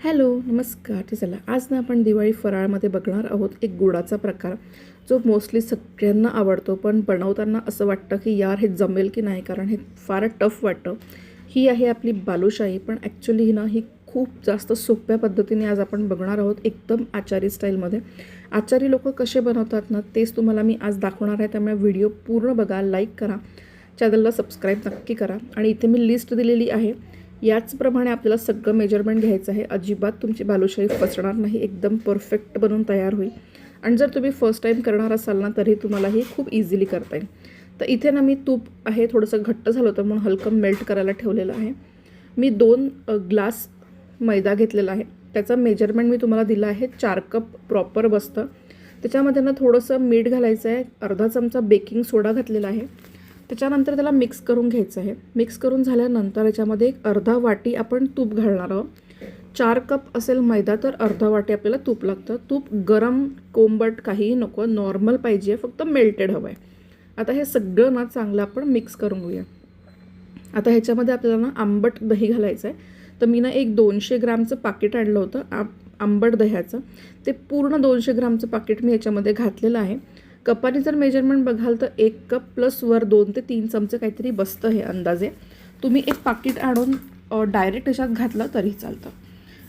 Hello नमस्कार. ठीक चला आज ना आपण दिवाळी फराळमध्ये बघणार आहोत एक गुळाचा प्रकार जो मोस्टली सगळ्यांना आवडतो पण बनवताना असं वाटतं की यार हे जमेल की नाही कारण हे फार टफ वाटतं. ही आहे आपली बालुशाही पण ॲक्च्युली ना ही खूप जास्त सोप्या पद्धतीने आज आपण बघणार आहोत एकदम आचारी स्टाईलमध्ये. आचारी लोक कसे बनवतात ना तेच तुम्हाला मी आज दाखवणार आहे. त्यामुळे व्हिडिओ पूर्ण बघा लाईक करा चॅनलला सबस्क्राईब नक्की करा. आणि इथे मी लिस्ट दिलेली आहे. याचप्रमाणे आपल्याला सगळं मेजरमेंट घ्यायचं आहे. अजिबात तुमची बालुशाही फसणार नाही. एकदम परफेक्ट बनून तयार होईल. आणि जर तुम्ही फर्स्ट टाईम करणार असाल ना तरी तुम्हाला हे खूप इझिली करता येईल. तर इथे ना मी तूप आहे थोडंसं घट्ट झालं होतं म्हणून हलकं मेल्ट करायला ठेवलेलं आहे. मी दोन ग्लास मैदा घेतलेला आहे. त्याचा मेजरमेंट मी तुम्हाला दिला आहे. चार कप प्रॉपर बसतं. त्याच्यामध्ये ना थोडंसं मीठ घालायचं आहे. अर्धा चमचा बेकिंग सोडा घातलेला आहे. त्याच्यानंतर त्याला मिक्स करून घ्यायचं आहे. मिक्स करून झाल्यानंतर याच्यामध्ये एक अर्धा वाटी आपण तूप घालणार आहोत. चार कप असेल मैदा तर अर्धा वाटी आपल्याला तूप लागतं. तूप गरम कोंबट काहीही नको नॉर्मल पाहिजे फक्त मेल्टेड हवं आहे आता हे सगळं ना चांगलं आपण मिक्स करून घेऊया. आता ह्याच्यामध्ये आपल्याला ना आंबट दही घालायचं आहे. तर मी ना एक दोनशे ग्रामचं पाकिट आणलं होतं आंबट दह्याचं. ते पूर्ण दोनशे ग्रामचं पाकिट मी याच्यामध्ये घातलेलं आहे. कपाने जर मेजरमेंट बघाल तर एक कप प्लस वर दोन ते तीन चमचे काहीतरी बसतं हे अंदाजे. तुम्ही एक पाकिट आणून डायरेक्ट ह्याच्यात घातलं तरी चालतं.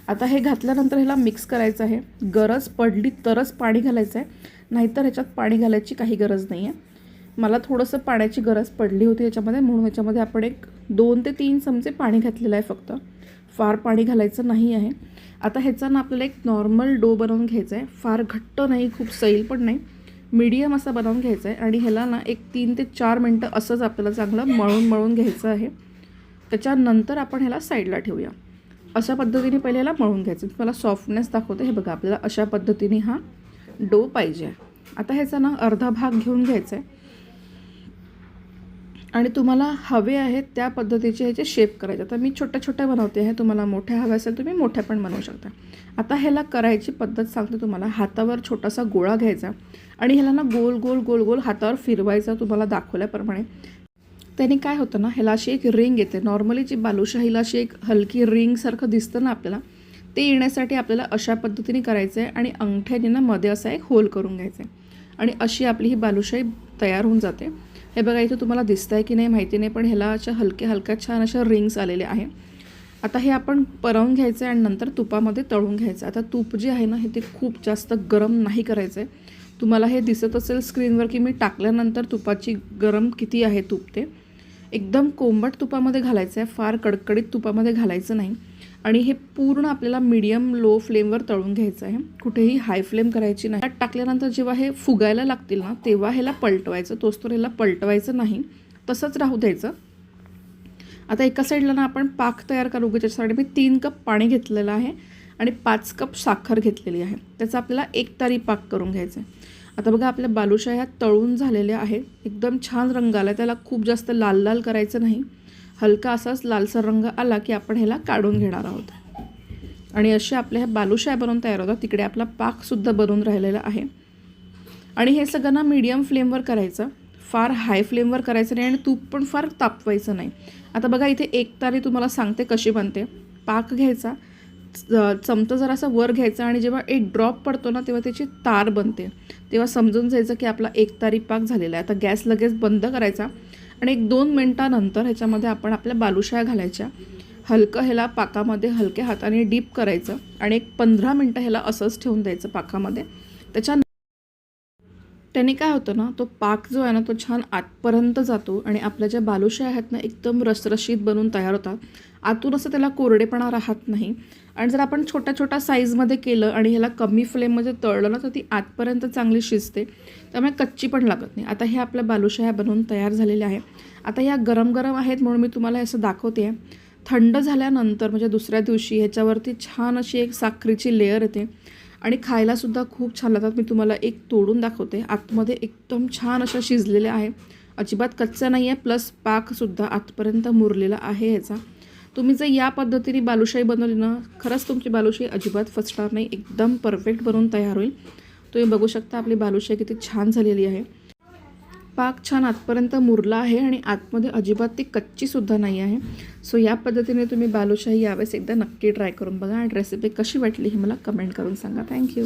आता हे घातल्यानंतर ह्याला मिक्स करायचं आहे. गरज पडली तरच पाणी घालायचं आहे नाहीतर ह्याच्यात पाणी घालायची काही गरज नाही आहे मला थोडंसं पाण्याची गरज पडली होती याच्यामध्ये म्हणून याच्यामध्ये आपण एक दोन ते तीन चमचे पाणी घातलेलं आहे फक्त. फार पाणी घालायचं नाही आहे. आता ह्याचा ना आपल्याला एक नॉर्मल डो बनवून घ्यायचा आहे फार घट्ट नाही खूप सैल पण नाही. मीडियम असा बनवून घ्यायचा आहे आणि ह्याला ना एक तीन ते चार मिनटं असंच आपल्याला चांगलं मळून मळून घ्यायचं आहे. त्याच्यानंतर आपण ह्याला साईडला ठेवूया. अशा पद्धतीने पहिले ह्याला मळून घ्यायचं मी तुम्हाला सॉफ्टनेस दाखवते. हे बघा आपल्याला अशा पद्धतीने हा डो पाहिजे आता ह्याचा ना अर्धा भाग घेऊन घ्यायचा आहे. आणि तुम्हाला हवे आहेत त्या पद्धतीचे ह्याचे शेप करायचे. आता मी छोट्या छोट्या बनवते आहे. तुम्हाला मोठ्या हव्या असेल तुम्ही मोठ्या पण बनवू शकता. आता ह्याला करायची पद्धत सांगते तुम्हाला. हातावर छोटासा गोळा घ्यायचा आणि ह्याला ना गोल गोल गोल गोल हातावर फिरवायचा तुम्हाला दाखवल्याप्रमाणे. त्याने काय होतं ना ह्याला अशी एक रिंग येते. नॉर्मली जी बालुशाहीला अशी एक हलकी रिंगसारखं दिसतं ना आपल्याला ते येण्यासाठी आपल्याला अशा पद्धतीने करायचं आहे आणि अंगठ्याने ना मध्ये असा एक होल करून घ्यायचा आहे आणि अशी आपली ही बालुशाही तयार होऊन जाते. हे बघा इथं तुम्हाला दिसतं आहे की नाही माहिती नाही पण ह्याला अशा हलक्या हलक्या छान अशा रिंग्स आलेल्या आहे. आता हे आपण परवून घ्यायचं आहे आणि नंतर तुपामध्ये तळून घ्यायचं आता तूप जे आहे ना हे ते खूप जास्त गरम नाही करायचं आहे तुम्हाला हे दिसत असेल स्क्रीनवर की मी टाकल्यानंतर तुपाची गरम किती आहे तूप ते. एकदम कोंबट तुपामध्ये घालायचं आहे फार कडकडीत तुपामध्ये घालायचं नाही. आणि हे पूर्ण आपल्याला मीडियम लो फ्लेमवर तळून घ्यायचं आहे कुठेही हाय फ्लेम करायची नाही. त्यात टाकल्यानंतर जेव्हा हे फुगायला लागतील ना तेव्हा ह्याला पलटवायचं. तोच तर ह्याला पलटवायचं नाही. तसंच राहू द्यायचं. आता एका साईडला ना आपण पाक तयार करू त्याच्यासाठी मी तीन कप पाणी घेतलेलं आहे आणि पाच कप साखर घेतलेली आहे. त्याचा आपल्याला एक तारी पाक करून घ्यायचा आहे आता बघा आपल्या बालुशा ह्या तळून झालेल्या आहेत. एकदम छान रंग आला त्याला खूप जास्त लाल लाल करायचं नाही. हलका असाच लालसर रंग आला की आपण ह्याला काढून घेणार आहोत. आणि असे आपल्या ह्या बालुशाह्या बनवून तयार होतात. तिकडे आपला पाकसुद्धा बनवून राहिलेला आहे. आणि हे सगळं ना मीडियम फ्लेमवर करायचं. फार हाय फ्लेमवर करायचं नाही आणि तूप पण फार तापवायचं नाही. आता बघा इथे एक तारी तुम्हाला सांगते कशी बनते. पाक घ्यायचा. च- चमचा जरासा वर घ्यायचा आणि जेव्हा एक ड्रॉप पडतो ना तेव्हा त्याची तार बनते. तेव्हा समजून जायचं की आपला एक तारी पाक झालेला आहे. आता गॅस लगेच बंद करायचा आणि एक दोन मिनटानंतर ह्याच्यामध्ये आपण आपल्या बालुशाया घालायच्या. हलकं ह्याला पाकामध्ये हलक्या हाताने डीप करायचं आणि एक पंधरा मिनटं ह्याला असंच ठेवून द्यायचं पाकामध्ये. त्याच्या त्याने काय होतं ना तो पाक जो आहे ना तो छान आतपर्यंत जातो आणि आपल्या ज्या बालुशा आहेत ना एकदम रसरशीत बनून तयार होतात. आतून असं त्याला कोरडेपणा राहत नाही. आणि जर आपण छोट्या छोट्या साईजमध्ये केलं आणि ह्याला कमी फ्लेममध्ये तळलं ना तर ती आतपर्यंत चांगली शिजते. त्यामुळे कच्ची पण लागत नाही. आता हे आपल्या बालुशाया बनवून तयार झालेल्या आहे. आता ह्या गरम गरम आहेत म्हणून मी तुम्हाला असं दाखवते. आहे थंड झाल्यानंतर म्हणजे दुसऱ्या दिवशी ह्याच्यावरती छान अशी एक साखरेची लेअर येते. आणि खायलासुद्धा खूप छान लागतात. मी तुम्हाला एक तोडून दाखवते. आतमध्ये एकदम छान अशा शिजलेल्या आहे. अजिबात कच्चा नाही आहे. प्लस पाकसुद्धा आतपर्यंत मुरलेला आहे याचा तुम्ही जर या पद्धतीने बालुशाही बनवली ना खरंच तुमची बालुशाही अजिबात फसणार नाही. एकदम परफेक्ट बनवून तयार होईल. तुम्ही बघू शकता आपली बालुशाही किती छान झालेली आहे. पाक छान आतपर्यंत मुरला आहे आणि आतमध्ये अजिबात ती कच्चीसुद्धा नाही आहे. सो या पद्धतीने तुम्ही बालुशाही यावेळेस एकदा नक्की ट्राय करून बघा आणि रेसिपी कशी वाटली ही मला कमेंट करून सांगा. थँक्यू